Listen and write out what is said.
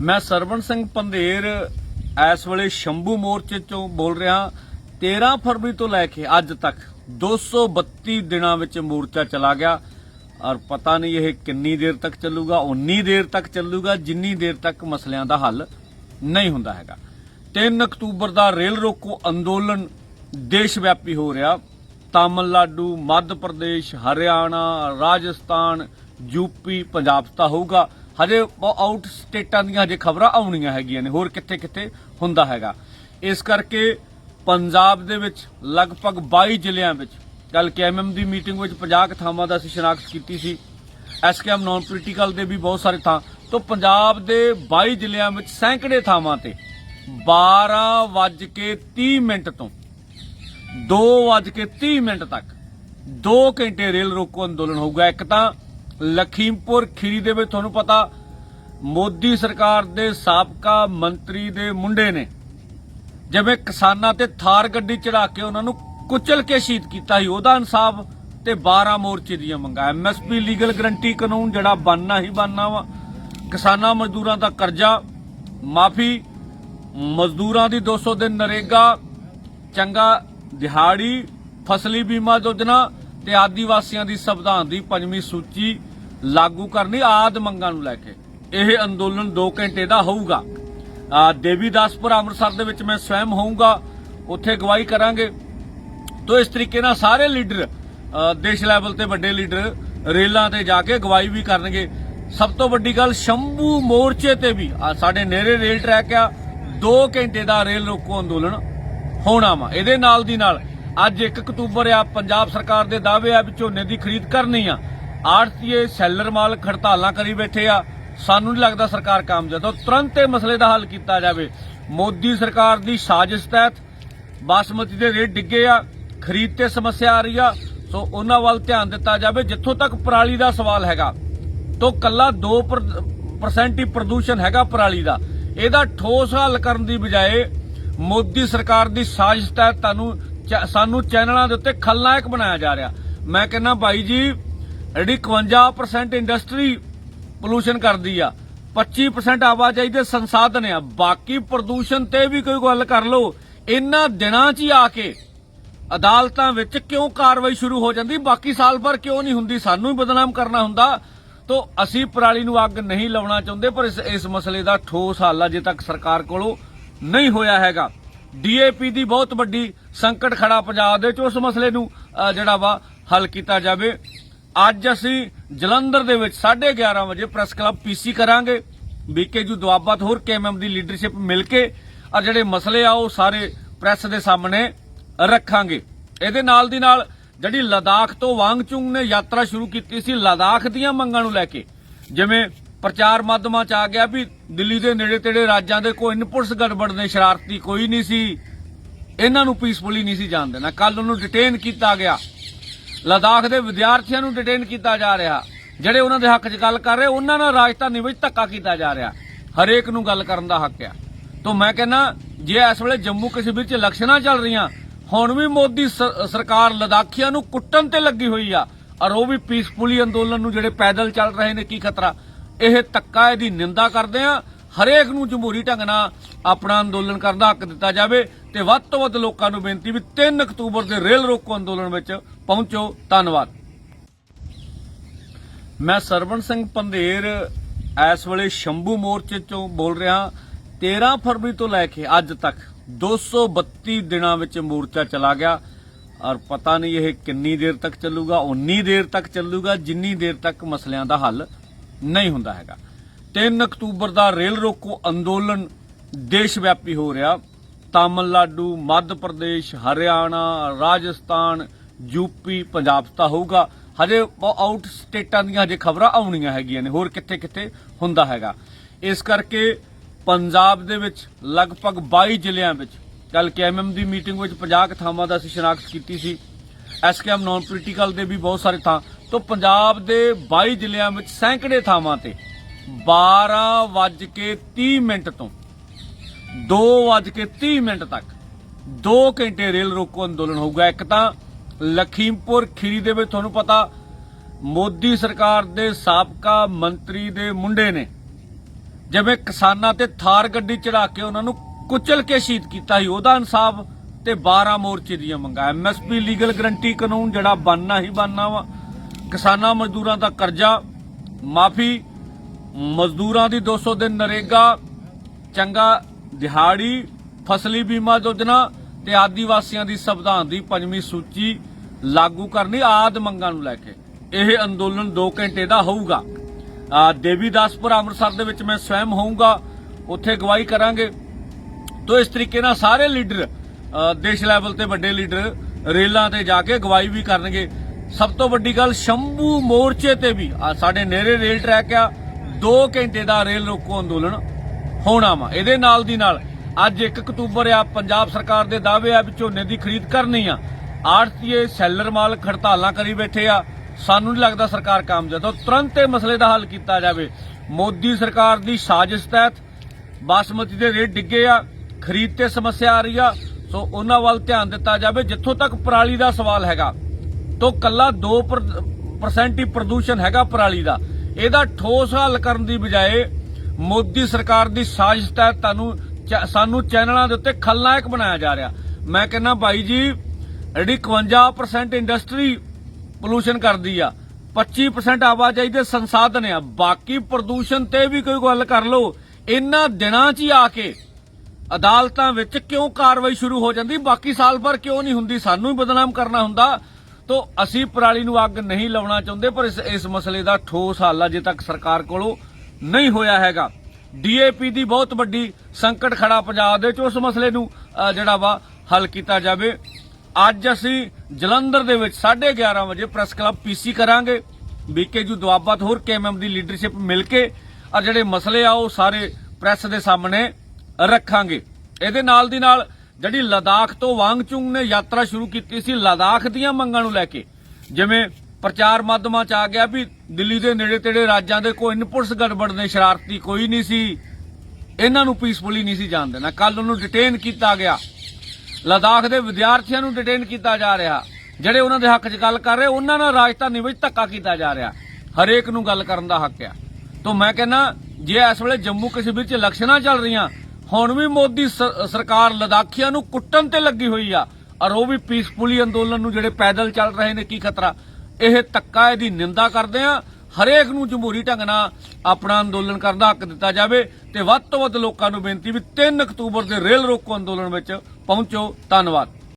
ਮੈਂ ਸਰਵਣ ਸਿੰਘ ਪੰਧੇਰ ਇਸ ਵੇਲੇ ਸ਼ੰਭੂ ਮੋਰਚੇ ਤੋਂ ਬੋਲ ਰਿਹਾ 13 ਫਰਵਰੀ ਤੋਂ ਲੈ ਕੇ ਅੱਜ ਤੱਕ 232 ਦਿਨਾਂ ਵਿੱਚ ਮੋਰਚਾ ਚਲਾ ਗਿਆ। ਔਰ ਪਤਾ ਨਹੀਂ ਇਹ ਕਿੰਨੀ ਦੇਰ ਤੱਕ ਚੱਲੂਗਾ, ਉਨੀ ਦੇਰ ਤੱਕ ਚੱਲੂਗਾ, ਜਿੰਨੀ ਦੇਰ ਤੱਕ ਮਸਲਿਆਂ ਦਾ ਹੱਲ ਨਹੀਂ ਹੁੰਦਾ ਹੈਗਾ। 3 ਅਕਤੂਬਰ ਦਾ ਰੇਲ ਰੋਕੋ ਅੰਦੋਲਨ ਦੇਸ਼ ਵਿਆਪੀ ਹੋ ਰਿਹਾ। ਤਾਮਿਲਨਾਡੂ, ਮੱਧ ਪ੍ਰਦੇਸ਼, ਹਰਿਆਣਾ, ਰਾਜਸਥਾਨ ਯੂਪੀ ਪੰਜਾਬ ਤਾਂ ਹੋਊਗਾ। ਹਜੇ ਆਊਟ ਸਟੇਟਾਂ ਦੀਆਂ ਹਜੇ ਖਬਰਾਂ ਆਉਣੀਆਂ ਹੈਗੀਆਂ ਨੇ, ਹੋਰ ਕਿੱਥੇ ਕਿੱਥੇ ਹੁੰਦਾ ਹੈਗਾ। ਇਸ ਕਰਕੇ ਪੰਜਾਬ ਦੇ ਵਿੱਚ ਲਗਭਗ 22 ਜ਼ਿਲ੍ਹਿਆਂ ਵਿੱਚ ਕੱਲ ਕੇਐਮਐਮ ਦੀ ਮੀਟਿੰਗ ਵਿੱਚ 50 ਕੁ ਥਾਵਾਂ ਦਾ ਅਸੀਂ ਸ਼ਨਾਖਤ ਕੀਤੀ ਸੀ। ਐਸਕੇਐਮ ਨਾਨ ਪੋਲੀਟੀਕਲ ਦੇ ਵੀ ਬਹੁਤ ਸਾਰੇ ਥਾਂ, ਤੋਂ ਪੰਜਾਬ ਦੇ 22 ਜ਼ਿਲ੍ਹਿਆਂ ਵਿੱਚ ਸੈਂਕੜੇ ਥਾਵਾਂ ਤੇ 12 ਵੱਜ ਕੇ 30 ਮਿੰਟ ਤੋਂ 2 ਵੱਜ ਕੇ 30 ਮਿੰਟ ਤੱਕ 2 ਘੰਟੇ ਰੇਲ ਰੋਕੋ ਅੰਦੋਲਨ ਹੋਊਗਾ। ਇੱਕ ਤਾਂ ਲਖੀਮਪੁਰ ਖੀਰੀ ਦੇ ਵਿੱਚ ਤੁਹਾਨੂੰ ਪਤਾ ਮੋਦੀ ਸਰਕਾਰ ਦੇ ਸਾਬਕਾ ਮੰਤਰੀ ਦੇ ਮੁੰਡੇ ਨੇ। ਜਿਵੇਂ ਕਿਸਾਨਾਂ ਤੇ ਥਾਰ ਗੱਡੀ ਚੜਾ ਕੇ ਉਹਨਾਂ ਨੂੰ ਕੁਚਲ ਕੇ ਸ਼ਹੀਦ ਕੀਤਾ ਸੀ, ਉਹਦਾ ਇਨਸਾਫ ਤੇ 12 ਮੋਰਚੇ ਦੀਆਂ ਮੰਗਾਂ। ਐਮਐਸਪੀ ਲੀਗਲ ਗਰੰਟੀ ਕਾਨੂੰਨ ਜਿਹੜਾ ਬਣਨਾ ਹੀ ਬਣਨਾ ਵਾ। ਕਿਸਾਨਾਂ ਮਜ਼ਦੂਰਾਂ ਦਾ ਕਰਜ਼ਾ, ਮਾਫੀ, ਮਜ਼ਦੂਰਾਂ ਦੀ 200 ਦਿਨ ਨਰੇਗਾ, ਚੰਗਾ ਦਿਹਾੜੀ, ਫਸਲੀ ਬੀਮਾ ਯੋਜਨਾ ਤੇ ਆਦੀਵਾਸੀਆਂ ਦੀ ਸੰਵਿਧਾਨ ਦੀ ਪੰਜਵੀਂ ਸੂਚੀ ਲਾਗੂ ਕਰਨੀ ਆਦ ਮੰਗਾਂ ਨੂੰ ਲੈ ਕੇ। ਇਹ ਅੰਦੋਲਨ 2 ਘੰਟੇ ਦਾ ਹੋਊਗਾ। ਦੇਵੀਦਾਸਪੁਰ ਅੰਮ੍ਰਿਤਸਰ ਦੇ ਵਿੱਚ ਮੈਂ ਸਵੈਮ ਹੋਊਗਾ। ਉੱਥੇ ਗਵਾਹੀ ਕਰਾਂਗੇ। ਤੋ ਇਸ ਤਰੀਕੇ ਨਾਲ ਸਾਰੇ ਲੀਡਰ ਦੇਸ਼ ਲੈਵਲ ਤੇ ਵੱਡੇ ਲੀਡਰ ਰੇਲਾਂ ਤੇ ਜਾ ਕੇ ਗਵਾਹੀ ਵੀ ਕਰਨਗੇ। ਸਭ ਤੋਂ ਵੱਡੀ ਗੱਲ ਸ਼ੰਭੂ ਮੋਰਚੇ ਤੇ ਵੀ ਸਾਡੇ ਨੇੜੇ ਰੇਲ ਟਰੈਕ ਆ। 2 ਘੰਟੇ ਦਾ ਰੇਲ ਰੋਕੋ ਅੰਦੋਲਨ ਹੋਣਾ ਵਾ। ਇਹਦੇ ਨਾਲ ਦੀ ਨਾਲ ਅੱਜ 1 ਅਕਤੂਬਰ ਆ, ਪੰਜਾਬ ਸਰਕਾਰ ਦੇ ਦਾਅਵੇ ਆ ਵੀ ਝੋਨੇ ਦੀ ਖਰੀਦ ਕਰਨੀ ਆ। ਆੜਤੀਏ ਸੈਲਰ ਮਾਲ ਹੜਤਾਲਾਂ ਕਰੀ ਬੈਠੇ ਆ। ਸਾਨੂੰ ਨਹੀਂ ਲੱਗਦਾ ਸਰਕਾਰ ਕਾਮਯਾਬ ਤਾਂ ਤੁਰੰਤ ਇਹ ਮਸਲੇ ਦਾ ਹੱਲ ਕੀਤਾ ਜਾਵੇ। ਮੋਦੀ ਸਰਕਾਰ ਦੀ ਸਾਜ਼ਿਸ਼ ਤਹਿਤ ਬਾਸਮਤੀ ਦੇ ਰੇਟ ਡਿੱਗੇ ਆ, ਖਰੀਦ ਤੇ ਸਮੱਸਿਆ ਆ ਰਹੀ ਆ। ਸੋ ਉਹਨਾਂ ਵੱਲ ਧਿਆਨ ਦਿੱਤਾ ਜਾਵੇ, ਜਿੱਥੋਂ ਤੱਕ ਪਰਾਲੀ ਦਾ ਸਵਾਲ ਹੈਗਾ, ਤੋਂ ਕੱਲਾ 2% ਹੀ ਪ੍ਰਦੂਸ਼ਣ ਹੈਗਾ ਪਰਾਲੀ ਦਾ। ਇਹਦਾ ਠੋਸ ਹੱਲ ਕਰਨ ਦੀ ਬਜਾਏ ਮੋਦੀ ਸਰਕਾਰ ਦੀ ਸਾਜ਼ਿਸ਼ ਤਹਿਤ ਤੁਹਾਨੂੰ ਸਾਨੂੰ ਚੈਨਲਾਂ ਦੇ ਉੱਤੇ ਖਲਨਾਇਕ ਬਣਾਇਆ ਜਾ ਰਿਹਾ। ਮੈਂ ਕਹਿੰਦਾ ਭਾਈ ਜੀ ਜਿਹੜੀ 51% ਇੰਡਸਟਰੀ ਪੋਲੂਸ਼ਨ ਕਰਦੀ ਆ 25% ਆਵਾਜਾਈ ਦੇ ਸੰਸਾਧਨ ਆ, ਬਾਕੀ ਪ੍ਰਦੂਸ਼ਣ ਤੇ ਵੀ ਕੋਈ ਗੱਲ ਕਰ ਲਓ, ਇਹਨਾਂ ਦਿਨਾਂ 'ਚ ਹੀ ਆ ਕੇ ਅਦਾਲਤਾਂ ਵਿੱਚ ਕਿਉਂ ਕਾਰਵਾਈ ਸ਼ੁਰੂ ਹੋ ਜਾਂਦੀ? ਬਾਕੀ ਸਾਲ ਭਰ ਕਿਉਂ ਨਹੀਂ ਹੁੰਦੀ? ਸਾਨੂੰ ਹੀ ਬਦਨਾਮ ਕਰਨਾ ਹੁੰਦਾ। ਤੋਂ ਅਸੀਂ ਪਰਾਲੀ ਨੂੰ ਅੱਗ ਨਹੀਂ ਲਾਉਣਾ ਚਾਹੁੰਦੇ, ਪਰ ਇਸ ਇਸ ਮਸਲੇ ਦਾ ਠੋਸ ਹੱਲ ਅਜੇ ਤੱਕ ਸਰਕਾਰ ਕੋਲੋਂ ਨਹੀਂ ਹੋਇਆ ਹੈਗਾ। ਡੀਏਪੀ ਦੀ ਬਹੁਤ ਵੱਡੀ ਸੰਕਟ ਖੜਾ ਪੰਜਾਬ ਦੇ ਵਿੱਚ ਉਸ ਮਸਲੇ ਨੂੰ ਜਿਹੜਾ ਵਾ ਹੱਲ ਕੀਤਾ ਜਾਵੇ। ਅੱਜ ਅਸੀਂ ਜਲੰਧਰ ਦੇ ਵਿੱਚ 11:30 ਵਜੇ ਪ੍ਰੈਸ ਕਲੱਬ ਪੀਸੀ ਕਰਾਂਗੇ। ਬੀਕੇਯੂ ਦੁਆਬਾ ਤੇ ਹੋਰ ਕੇਐਮਐਮ ਦੀ ਲੀਡਰਸ਼ਿਪ ਮਿਲ ਕੇ ਆ ਜਿਹੜੇ ਮਸਲੇ ਆ, ਉਹ ਸਾਰੇ ਪ੍ਰੈਸ ਦੇ ਸਾਹਮਣੇ ਰੱਖਾਂਗੇ। ਇਹਦੇ ਨਾਲ ਦੀ ਨਾਲ ਜਿਹੜੀ ਲਦਾਖ ਤੋਂ ਵਾਂਗਚੁੰਗ ਨੇ ਯਾਤਰਾ ਸ਼ੁਰੂ ਕੀਤੀ ਸੀ, ਲਦਾਖ ਦੀਆਂ ਮੰਗਾਂ ਨੂੰ ਲੈ ਕੇ। ਜਿਵੇਂ ਪ੍ਰਚਾਰ ਮਾਧਮਾਂ ਚ ਆ ਗਿਆ ਵੀ ਦਿੱਲੀ ਦੇ ਨੇੜੇ ਤੇੜੇ ਰਾਜਾਂ ਦੇ ਕੋਈ ਇਨਪੁਟਸ ਗੜਬੜ ਨੇ, ਸ਼ਰਾਰਤੀ ਕੋਈ ਨਹੀਂ ਸੀ। ਇਹਨਾਂ ਨੂੰ ਪੀਸਫੁਲੀ ਨਹੀਂ ਸੀ ਜਾਣ ਦੇਣਾ। ਕੱਲ ਉਹਨੂੰ ਡਿਟੇਨ ਕੀਤਾ ਗਿਆ। ਲਦਾਖ ਦੇ ਵਿਦਿਆਰਥੀਆਂ ਨੂੰ ਡਿਟੇਨ ਕੀਤਾ ਜਾ ਰਿਹਾ। ਜਿਹੜੇ ਉਹਨਾਂ ਦੇ ਹੱਕ 'ਚ ਗੱਲ ਕਰ ਰਹੇ, ਉਹਨਾਂ ਨਾਲ ਰਾਜਧਾਨੀ ਵਿੱਚ ਧੱਕਾ ਕੀਤਾ ਜਾ ਰਿਹਾ। ਹਰੇਕ ਨੂੰ ਗੱਲ ਕਰਨ ਦਾ ਹੱਕ ਆ। ਤੋਂ ਮੈਂ ਕਹਿੰਦਾ, ਜੇ ਇਸ ਵੇਲੇ ਜੰਮੂ ਕਸ਼ਮੀਰ 'ਚ ਇਲੈਕਸ਼ਨਾਂ ਚੱਲ ਰਹੀਆਂ, ਹੁਣ ਵੀ ਮੋਦੀ ਸਰਕਾਰ ਲਦਾਖੀਆਂ ਨੂੰ ਕੁੱਟਣ ਤੇ ਲੱਗੀ ਹੋਈ ਆ। ਔਰ ਉਹ ਵੀ ਪੀਸਫੁਲੀ ਅੰਦੋਲਨ ਨੂੰ ਜਿਹੜੇ ਪੈਦਲ ਚੱਲ ਰਹੇ ਨੇ, ਕੀ ਖਤਰਾ? ਇਹ ਧੱਕਾ ਇਹਦੀ ਨਿੰਦਾ ਕਰਦੇ ਆ। ਹਰੇਕ ਨੂੰ ਜਮਹੂਰੀ ਢੰਗ ਨਾਲ ਆਪਣਾ ਅੰਦੋਲਨ ਕਰਨ ਦਾ ਹੱਕ ਦਿੱਤਾ ਜਾਵੇ। ਤੇ ਵੱਧ ਤੋਂ ਵੱਧ ਲੋਕਾਂ ਨੂੰ ਬੇਨਤੀ ਵੀ 3 ਅਕਤੂਬਰ ਦੇ ਰੇਲ ਰੋਕੋ ਅੰਦੋਲਨ ਵਿੱਚ ਪਹੁੰਚੋ, ਧੰਨਵਾਦ। ਮੈਂ ਸਰਵਣ ਸਿੰਘ ਪੰਧੇਰ ਇਸ ਵੇਲੇ ਸ਼ੰਭੂ ਮੋਰਚੇ ਤੋਂ ਬੋਲ ਰਿਹਾ 13 ਫਰਵਰੀ ਤੋਂ ਲੈ ਕੇ ਅੱਜ ਤੱਕ 232 ਦਿਨਾਂ ਵਿੱਚ ਮੋਰਚਾ ਚਲਾ ਗਿਆ, ਔਰ ਪਤਾ ਨਹੀਂ ਇਹ ਕਿੰਨੀ ਦੇਰ ਤੱਕ ਚੱਲੂਗਾ ਉਨੀ ਦੇਰ ਤੱਕ ਚੱਲੂਗਾ, ਜਿੰਨੀ ਦੇਰ ਤੱਕ ਮਸਲਿਆਂ ਦਾ ਹੱਲ ਨਹੀਂ ਹੁੰਦਾ ਹੈਗਾ। 3 ਅਕਤੂਬਰ ਦਾ ਰੇਲ ਰੋਕੋ ਅੰਦੋਲਨ ਦੇਸ਼ ਵਿਆਪੀ ਹੋ ਰਿਹਾ। ਤਾਮਿਲਨਾਡੂ, ਮੱਧ ਪ੍ਰਦੇਸ਼, ਹਰਿਆਣਾ, ਰਾਜਸਥਾਨ ਯੂਪੀ ਪੰਜਾਬ ਤਾਂ ਹੋਊਗਾ। ਹਜੇ ਆਊਟ ਸਟੇਟਾਂ ਦੀਆਂ ਹਜੇ ਖਬਰਾਂ ਆਉਣੀਆਂ ਹੈਗੀਆਂ ਨੇ, ਹੋਰ ਕਿੱਥੇ ਕਿੱਥੇ ਹੁੰਦਾ ਹੈਗਾ। ਇਸ ਕਰਕੇ ਪੰਜਾਬ ਦੇ ਵਿੱਚ ਲਗਭਗ 22 ਜ਼ਿਲ੍ਹਿਆਂ ਵਿੱਚ ਕੱਲ ਕੇਐਮਐਮ ਦੀ ਮੀਟਿੰਗ ਵਿੱਚ 50 ਕੁ ਥਾਵਾਂ ਦਾ ਅਸੀਂ ਸ਼ਨਾਖਤ ਕੀਤੀ ਸੀ। ਐਸਕੇਐਮ ਨਾਨ ਪੋਲੀਟੀਕਲ ਦੇ ਵੀ ਬਹੁਤ ਸਾਰੇ ਥਾਂ, ਤੋਂ ਪੰਜਾਬ ਦੇ 22 ਜ਼ਿਲ੍ਹਿਆਂ ਵਿੱਚ ਸੈਂਕੜੇ ਥਾਵਾਂ ਤੇ 12 ਵੱਜ ਕੇ 30 ਮਿੰਟ ਤੋਂ 2 ਵੱਜ ਕੇ 30 ਮਿੰਟ ਤੱਕ 2 ਘੰਟੇ ਰੇਲ ਰੋਕੋ ਅੰਦੋਲਨ ਹੋਊਗਾ। ਇੱਕ ਤਾਂ ਲਖੀਮਪੁਰ ਖੀਰੀ ਦੇ ਵਿੱਚ ਤੁਹਾਨੂੰ ਪਤਾ ਮੋਦੀ ਸਰਕਾਰ ਦੇ ਸਾਬਕਾ ਮੰਤਰੀ ਦੇ ਮੁੰਡੇ ਨੇ। ਜਿਵੇਂ ਕਿਸਾਨਾਂ ਤੇ ਥਾਰ ਗੱਡੀ ਚੜਾ ਕੇ ਉਹਨਾਂ ਨੂੰ ਕੁਚਲ ਕੇ ਸ਼ਹੀਦ ਕੀਤਾ ਸੀ, ਉਹਦਾ ਇਨਸਾਫ ਤੇ 12 ਮੋਰਚੇ ਦੀਆਂ ਮੰਗਾਂ। ਐਮਐਸਪੀ ਲੀਗਲ ਗਰੰਟੀ ਕਾਨੂੰਨ ਜਿਹੜਾ ਬਣਨਾ ਹੀ ਬਣਨਾ ਵਾ। ਕਿਸਾਨਾਂ ਮਜ਼ਦੂਰਾਂ ਦਾ ਕਰਜ਼ਾ, ਮਾਫੀ, ਮਜ਼ਦੂਰਾਂ ਦੀ 200 ਦਿਨ ਨਰੇਗਾ, ਚੰਗਾ ਦਿਹਾੜੀ, ਫਸਲੀ ਬੀਮਾ ਯੋਜਨਾ ਤੇ ਆਦੀਵਾਸੀਆਂ ਦੀ ਸੰਵਿਧਾਨ ਦੀ ਪੰਜਵੀਂ ਸੂਚੀ ਲਾਗੂ ਕਰਨੀ, ਆਦ ਮੰਗਾਂ ਨੂੰ ਲੈ ਕੇ। ਇਹ ਅੰਦੋਲਨ 2 ਘੰਟੇ ਦਾ ਹੋਊਗਾ। ਦੇਵੀਦਾਸਪੁਰ ਅੰਮ੍ਰਿਤਸਰ ਦੇ ਵਿੱਚ ਮੈਂ ਸਵੈਮ ਹੋਊਗਾ, ਉੱਥੇ ਗਵਾਹੀ ਕਰਾਂਗੇ। ਤੋ, ਇਸ ਤਰੀਕੇ ਨਾਲ ਸਾਰੇ ਲੀਡਰ ਦੇਸ਼ ਲੈਵਲ ਤੇ ਵੱਡੇ ਲੀਡਰ ਰੇਲਾਂ ਤੇ ਜਾ ਕੇ ਗਵਾਹੀ ਵੀ ਕਰਨਗੇ। ਸਭ ਤੋਂ ਵੱਡੀ ਗੱਲ, ਸ਼ੰਭੂ ਮੋਰਚੇ ਤੇ ਵੀ ਸਾਡੇ ਨੇੜੇ ਰੇਲ ਟਰੈਕ ਆ 2 ਘੰਟੇ ਦਾ ਰੇਲ ਰੋਕੋ ਅੰਦੋਲਨ ਹੋਣਾ ਵਾ। ਇਹਦੇ ਨਾਲ ਦੀ ਨਾਲ, ਅੱਜ 1 ਅਕਤੂਬਰ ਆ, ਪੰਜਾਬ ਸਰਕਾਰ ਦੇ ਦਾਅਵੇ ਆ ਵੀ ਝੋਨੇ ਦੀ ਖਰੀਦ ਕਰਨੀ ਆ। ਆੜਤੀਏ ਸੈਲਰ ਮਾਲ ਹੜਤਾਲਾਂ ਕਰੀ ਬੈਠੇ ਆ। ਸਾਨੂੰ ਨਹੀਂ ਲੱਗਦਾ ਸਰਕਾਰ ਕਾਮਯਾਬ। ਤਾਂ ਤੁਰੰਤ ਇਹ ਮਸਲੇ ਦਾ ਹੱਲ ਕੀਤਾ ਜਾਵੇ। ਮੋਦੀ ਸਰਕਾਰ ਦੀ ਸਾਜ਼ਿਸ਼ ਤਹਿਤ ਬਾਸਮਤੀ ਦੇ ਰੇਟ ਡਿੱਗੇ ਆ, ਖਰੀਦ ਤੇ ਸਮੱਸਿਆ ਆ ਰਹੀ ਆ। ਸੋ ਉਹਨਾਂ ਵੱਲ ਧਿਆਨ ਦਿੱਤਾ ਜਾਵੇ, ਜਿੱਥੋਂ ਤੱਕ ਪਰਾਲੀ ਦਾ ਸਵਾਲ ਹੈਗਾ। ਤੋਂ ਕੱਲਾ 2% ਹੀ ਪ੍ਰਦੂਸ਼ਣ ਹੈਗਾ ਪਰਾਲੀ ਦਾ। ਇਹਦਾ ਠੋਸ ਹੱਲ ਕਰਨ ਦੀ ਬਜਾਏ ਮੋਦੀ ਸਰਕਾਰ ਦੀ ਸਾਜ਼ਿਸ਼ ਤਹਿਤ ਤੁਹਾਨੂੰ ਸਾਨੂੰ ਚੈਨਲਾਂ ਦੇ ਉੱਤੇ ਖਲਨਾਇਕ ਬਣਾਇਆ ਜਾ ਰਿਹਾ। ਮੈਂ ਕਹਿੰਦਾ ਭਾਈ ਜੀ ਜਿਹੜੀ 51% ਇੰਡਸਟਰੀ ਪੋਲੂਸ਼ਨ ਕਰਦੀ ਆ 25% ਆਵਾਜਾਈ ਦੇ ਸੰਸਾਧਨ ਆ, ਬਾਕੀ ਪ੍ਰਦੂਸ਼ਣ ਤੇ ਵੀ ਕੋਈ ਗੱਲ ਕਰ ਲਓ, ਇਹਨਾਂ ਦਿਨਾਂ 'ਚ ਹੀ ਆ ਕੇ ਅਦਾਲਤਾਂ ਵਿੱਚ ਕਿਉਂ ਕਾਰਵਾਈ ਸ਼ੁਰੂ ਹੋ ਜਾਂਦੀ? ਬਾਕੀ ਸਾਲ ਭਰ ਕਿਉਂ ਨਹੀਂ ਹੁੰਦੀ? ਸਾਨੂੰ ਹੀ ਬਦਨਾਮ ਕਰਨਾ ਹੁੰਦਾ। ਤੋਂ ਅਸੀਂ ਪਰਾਲੀ ਨੂੰ ਅੱਗ ਨਹੀਂ ਲਾਉਣਾ ਚਾਹੁੰਦੇ, ਪਰ ਇਸ ਇਸ ਮਸਲੇ ਦਾ ਠੋਸ ਹੱਲ ਅਜੇ ਤੱਕ ਸਰਕਾਰ ਕੋਲੋਂ ਨਹੀਂ ਹੋਇਆ ਹੈਗਾ। ਡੀਏਪੀ ਦੀ ਬਹੁਤ ਵੱਡੀ ਸੰਕਟ ਖੜਾ ਪੰਜਾਬ ਦੇ ਵਿੱਚ ਉਸ ਮਸਲੇ ਨੂੰ ਜਿਹੜਾ ਵਾ ਹੱਲ ਕੀਤਾ ਜਾਵੇ। ਅੱਜ ਅਸੀਂ ਜਲੰਧਰ ਦੇ ਵਿੱਚ 11:30 ਵਜੇ ਪ੍ਰੈਸ ਕਲੱਬ ਪੀਸੀ ਕਰਾਂਗੇ। ਬੀਕੇਯੂ ਦੁਆਬਾ ਤੇ ਹੋਰ ਕੇਐਮਐਮ ਦੀ ਲੀਡਰਸ਼ਿਪ ਮਿਲ ਕੇ ਔਰ ਜਿਹੜੇ ਮਸਲੇ ਆ, ਉਹ ਸਾਰੇ ਪ੍ਰੈਸ ਦੇ ਸਾਹਮਣੇ ਰੱਖਾਂਗੇ। ਇਹਦੇ ਨਾਲ ਦੀ ਨਾਲ ਜਿਹੜੀ ਲਦਾਖ ਤੋਂ ਵਾਂਗਚੁੰਗ ਨੇ ਯਾਤਰਾ ਸ਼ੁਰੂ ਕੀਤੀ ਸੀ, ਲਦਾਖ ਦੀਆਂ ਮੰਗਾਂ ਨੂੰ ਲੈ ਕੇ। ਜਿਵੇਂ ਪ੍ਰਚਾਰ ਮਾਧਮਾਂ ਚ ਆ ਗਿਆ ਵੀ ਦਿੱਲੀ ਦੇ ਨੇੜੇ ਤੇੜੇ ਰਾਜਾਂ ਦੇ ਕੋਈ ਇਨਪੁਟਸ ਗੜਬੜ ਨੇ, ਸ਼ਰਾਰਤੀ ਕੋਈ ਨਹੀਂ ਸੀ। ਇਹਨਾਂ ਨੂੰ ਪੀਸਫੁਲੀ ਨਹੀਂ ਸੀ ਜਾਣ ਦੇਣਾ। ਕੱਲ ਉਹਨੂੰ ਡਿਟੇਨ ਕੀਤਾ ਗਿਆ। ਲਦਾਖ ਦੇ ਵਿਦਿਆਰਥੀਆਂ ਨੂੰ ਡਿਟੇਨ ਕੀਤਾ ਜਾ ਰਿਹਾ। ਜਿਹੜੇ ਉਹਨਾਂ ਦੇ ਹੱਕ 'ਚ ਗੱਲ ਕਰ ਰਹੇ, ਉਹਨਾਂ ਨਾਲ ਰਾਜਧਾਨੀ ਵਿੱਚ ਧੱਕਾ ਕੀਤਾ ਜਾ ਰਿਹਾ। ਹਰੇਕ ਨੂੰ ਗੱਲ ਕਰਨ ਦਾ ਹੱਕ ਆ। ਤੋਂ ਮੈਂ ਕਹਿੰਦਾ, ਜੇ ਇਸ ਵੇਲੇ ਜੰਮੂ ਕਸ਼ਮੀਰ 'ਚ ਇਲੈਕਸ਼ਨਾਂ ਚੱਲ ਰਹੀਆਂ, ਹੁਣ ਵੀ ਮੋਦੀ ਸਰਕਾਰ ਲਦਾਖੀਆਂ ਨੂੰ ਕੁੱਟਣ ਤੇ ਲੱਗੀ ਹੋਈ ਆ। ਔਰ ਉਹ ਵੀ ਪੀਸਫੁਲੀ ਅੰਦੋਲਨ ਨੂੰ ਜਿਹੜੇ ਪੈਦਲ ਚੱਲ ਰਹੇ ਨੇ, ਕੀ ਖਤਰਾ? ਇਹ ਧੱਕਾ ਇਹਦੀ ਨਿੰਦਾ ਕਰਦੇ ਆ। ਹਰੇਕ ਨੂੰ ਜਮਹੂਰੀ ਢੰਗ ਨਾਲ ਆਪਣਾ ਅੰਦੋਲਨ ਕਰਨ ਦਾ ਹੱਕ ਦਿੱਤਾ ਜਾਵੇ। ਤੇ ਵੱਧ ਤੋਂ ਵੱਧ ਲੋਕਾਂ ਨੂੰ ਬੇਨਤੀ ਵੀ 3 ਅਕਤੂਬਰ ਦੇ ਰੇਲ ਰੋਕੋ ਅੰਦੋਲਨ ਵਿੱਚ ਪਹੁੰਚੋ। ਧੰਨਵਾਦ।